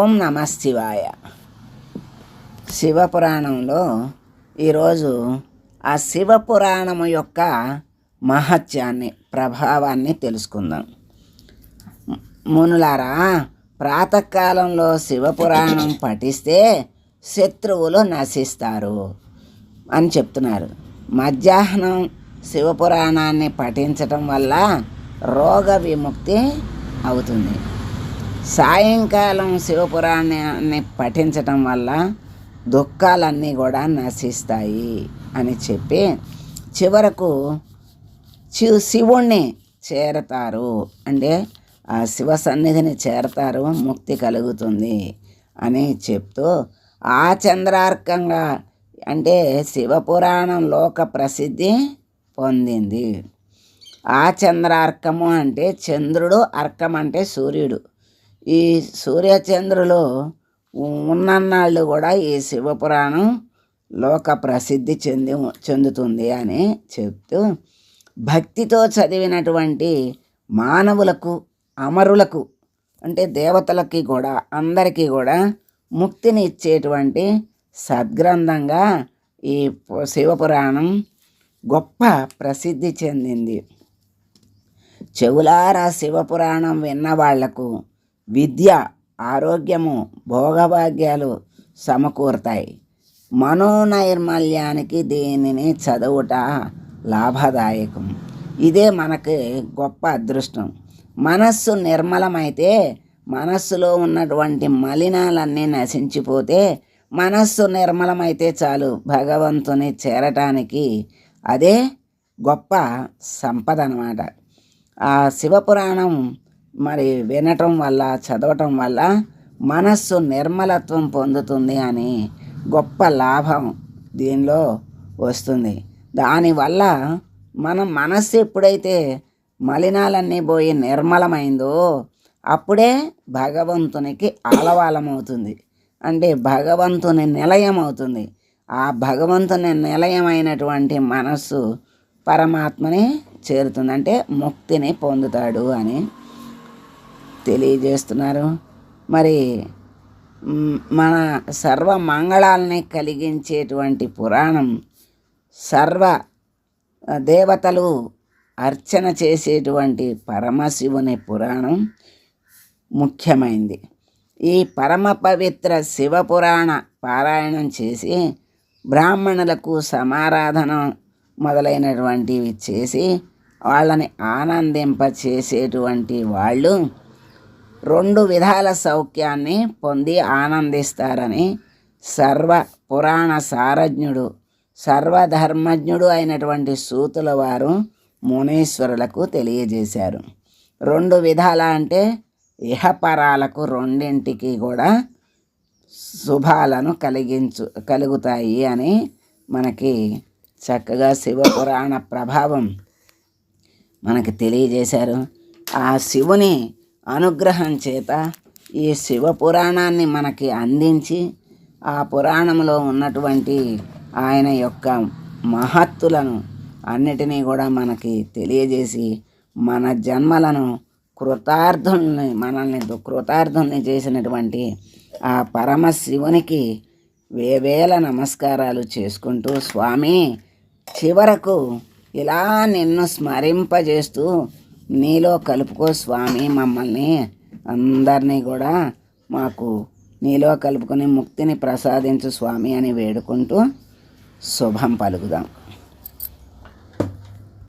ఓం నమ శివాయ. శివపురాణంలో ఈరోజు ఆ శివపురాణము యొక్క మహత్యాన్ని ప్రభావాన్ని తెలుసుకుందాం. మునులారా ప్రాతకాలంలో శివపురాణం పఠిస్తే శత్రువులు నశిస్తారు అని చెప్తున్నారు. మధ్యాహ్నం శివపురాణాన్ని పఠించటం వల్ల రోగ విముక్తి అవుతుంది. సాయంకాలం శివపురాణాన్ని పఠించటం వల్ల దుఃఖాలన్నీ కూడా నశిస్తాయి అని చెప్పి చివరకు శి శివుణ్ణి చేరతారు. అంటే ఆ శివ సన్నిధిని చేరతారు ముక్తి కలుగుతుంది అని చెప్తూ ఆ చంద్రార్కంగా అంటే శివపురాణం లోక ప్రసిద్ధి పొందింది. ఆ చంద్రార్కము అంటే చంద్రుడు అర్కం అంటే సూర్యుడు. ఈ సూర్యచంద్రులు ఉన్నన్నాళ్ళు కూడా ఈ శివపురాణం లోక ప్రసిద్ధి చెంది చెందుతుంది అని చెప్తూ భక్తితో చదివినటువంటి మానవులకు అమరులకు అంటే దేవతలకి కూడా అందరికీ కూడా ముక్తిని ఇచ్చేటువంటి సద్గ్రంథంగా ఈ శివపురాణం గొప్ప ప్రసిద్ధి చెందింది. చెవులారా శివపురాణం విన్న వాళ్ళకు విద్య ఆరోగ్యము భోగభాగ్యాలు సమకూరుతాయి. మనోనైర్మల్యానికి దీనిని చదువుట లాభదాయకం. ఇదే మనకి గొప్ప అదృష్టం. మనస్సు నిర్మలమైతే మనస్సులో ఉన్నటువంటి మలినాలన్నీ నశించిపోతే మనస్సు నిర్మలమైతే చాలు భగవంతుని చేరటానికి అదే గొప్ప సంపద అన్నమాట ఆ శివపురాణం మరి వినటం వల్ల చదవటం వల్ల మనస్సు నిర్మలత్వం పొందుతుంది అని గొప్ప లాభం దీనిలో వస్తుంది. దానివల్ల మనం మనస్సు ఎప్పుడైతే మలినాలన్నీ పోయి నిర్మలమైందో అప్పుడే భగవంతునికి ఆలవాలమవుతుంది. అంటే భగవంతుని నిలయం అవుతుంది ఆ భగవంతుని నిలయమైనటువంటి మనస్సు పరమాత్మని చేరుతుంది. అంటే ముక్తిని పొందుతాడు అని తెలియజేస్తున్నారు. మరి మన సర్వ మంగళాలని కలిగించేటువంటి పురాణం సర్వ దేవతలు అర్చన చేసేటువంటి పరమశివుని పురాణం ముఖ్యమైంది. ఈ పరమ పవిత్ర శివపురాణ పారాయణం చేసి బ్రాహ్మణులకు సమారాధన మొదలైనటువంటివి చేసి వాళ్ళని ఆనందింప చేసేటువంటి వాళ్ళు రెండు విధాల సౌఖ్యాన్ని పొంది ఆనందిస్తారని సర్వ పురాణ సారజ్ఞుడు సర్వధర్మజ్ఞుడు అయినటువంటి సూతుల వారు మునీశ్వరులకు తెలియజేశారు. రెండు విధాల అంటే ఇహపరాలకు రెండింటికి కూడా శుభాలను కలిగించు కలుగుతాయి అని మనకి చక్కగా శివపురాణ ప్రభావం మనకి తెలియజేశారు. ఆ శివుని అనుగ్రహం చేత ఈ శివ పురాణాన్ని మనకి అందించి ఆ పురాణంలో ఉన్నటువంటి ఆయన యొక్క మహత్తులను అన్నిటినీ కూడా మనకి తెలియజేసి మన జన్మలను కృతార్థుల్ని మనల్ని కృతార్థుల్ని చేసినటువంటి ఆ పరమశివునికి వేవేల నమస్కారాలు చేసుకుంటూ స్వామి చివరకు ఇలా నిన్ను స్మరింపజేస్తూ నీలో కలుపుకో స్వామి మమ్మల్ని. అందరినీ కూడా మాకు నీలో కలుపుకొని ముక్తిని ప్రసాదించు స్వామి అని వేడుకుంటూ శుభం పలుకుదాం.